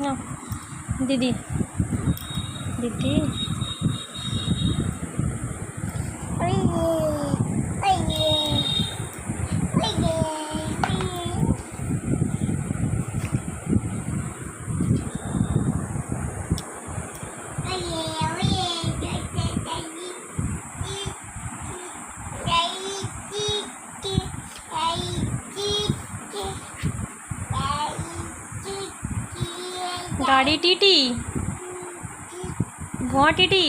ना दीदी। दीदी। গাড়ি টিটি? ভুয়া টিটি?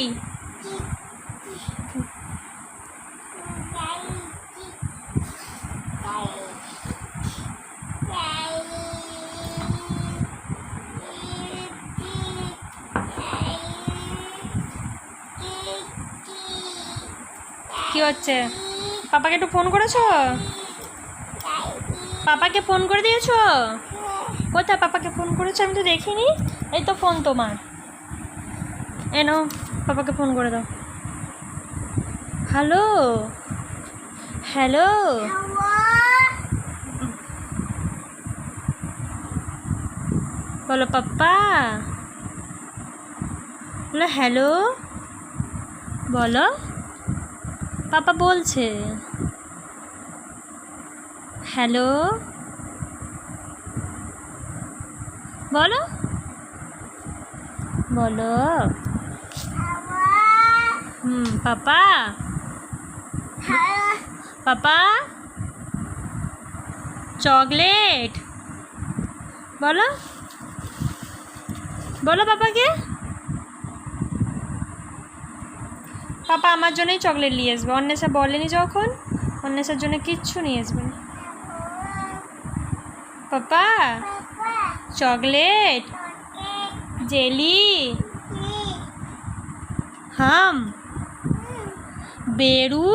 কি হচ্ছে? পাপাকে একটু ফোন করেছ? পাপাকে ফোন করে দিয়েছ? কোথায় পাপাকে ফোন করেছ, আমি তো দেখিনি। এই তো ফোন তোমার। এনো পাপাকে ফোন করে দাও। হ্যালো হ্যালো বলো, পাপ্পা? বলো হ্যালো বলো। পাপা বলছে। হ্যালো বলো। বলো। হুম, পাপা। পাপা। চকলেট। বলো। বলো পাপাকে। পাপা আমার জন্যই চকলেট নিয়ে আসবে। অন্বেষা বলেনি যখন, অন্বেষার জন্য কিচ্ছু নিয়ে আসবে না। পাপা? চকলেট? জেলি? হাম? বেরু?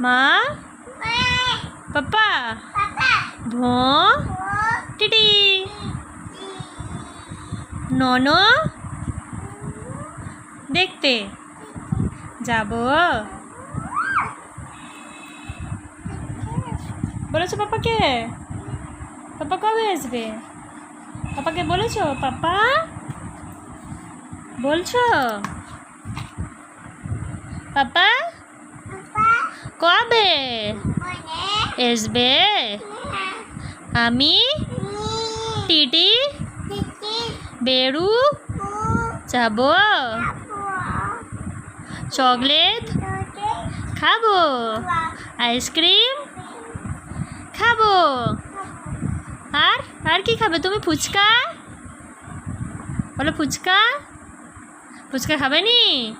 মা? পাপা? ভো? টিটি? নন দেখতে? যাব? বলেছ পাপাকে? পাপা কবে আসবে? পাপাকে বলেছ? পাপা? বলছো? পাপা? কবে আসবে? আমি? টিটি? বেরু? যাব? চকলেট? খাব? আইসক্রিম? খাব? আর আর কি খাবে? তুমি ফুচকা? বলো ফুচকা? ফুচকা খাবে নি?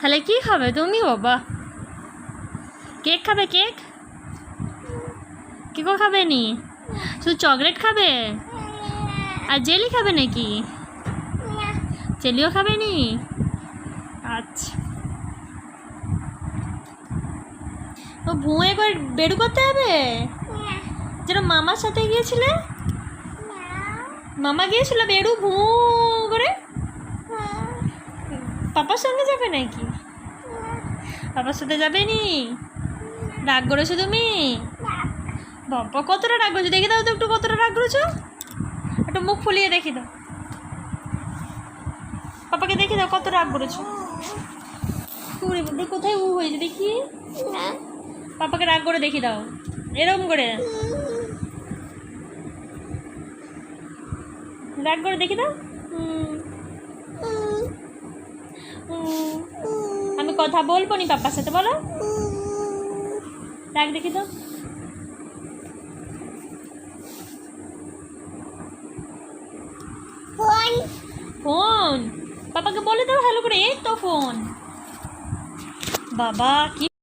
তাহলে কি খাবে? তুমি বাবা। কেক খাবে কেক? কেকও খাবে নি? শুধু চকলেট খাবে? আর জেলি খাবে নাকি? জেলিও খাবে নি? আচ্ছা। ও ভুঁয়ে একবার বেরু করতে হবে? যেন মামার সাথে গিয়েছিলে? মামা গিয়েছিল বেরু ভু করে? পাপার সঙ্গে যাবে নাকি? পাপার সাথে যাবে নি রাগ করেছ তুমি? বাবা, কতটা রাগ করেছ? দেখে দাও তো একটু কতটা রাগ করেছ। একটু মুখ ফুলিয়ে দেখি দাও। পাপাকে দেখে দাও কত রাগ করেছ। কোথায় উ হয়েছে দেখি? পাপাকে রাগ করে দেখি দাও। এরকম করে। রাগ করে দেখি দাও। আমি কথা বলব নি পাপার সাথে বলো। রাগ দেখি দাও ফোন। পাপাকে বলে দাও হ্যালো করে এই তো ফোন। বাবা কি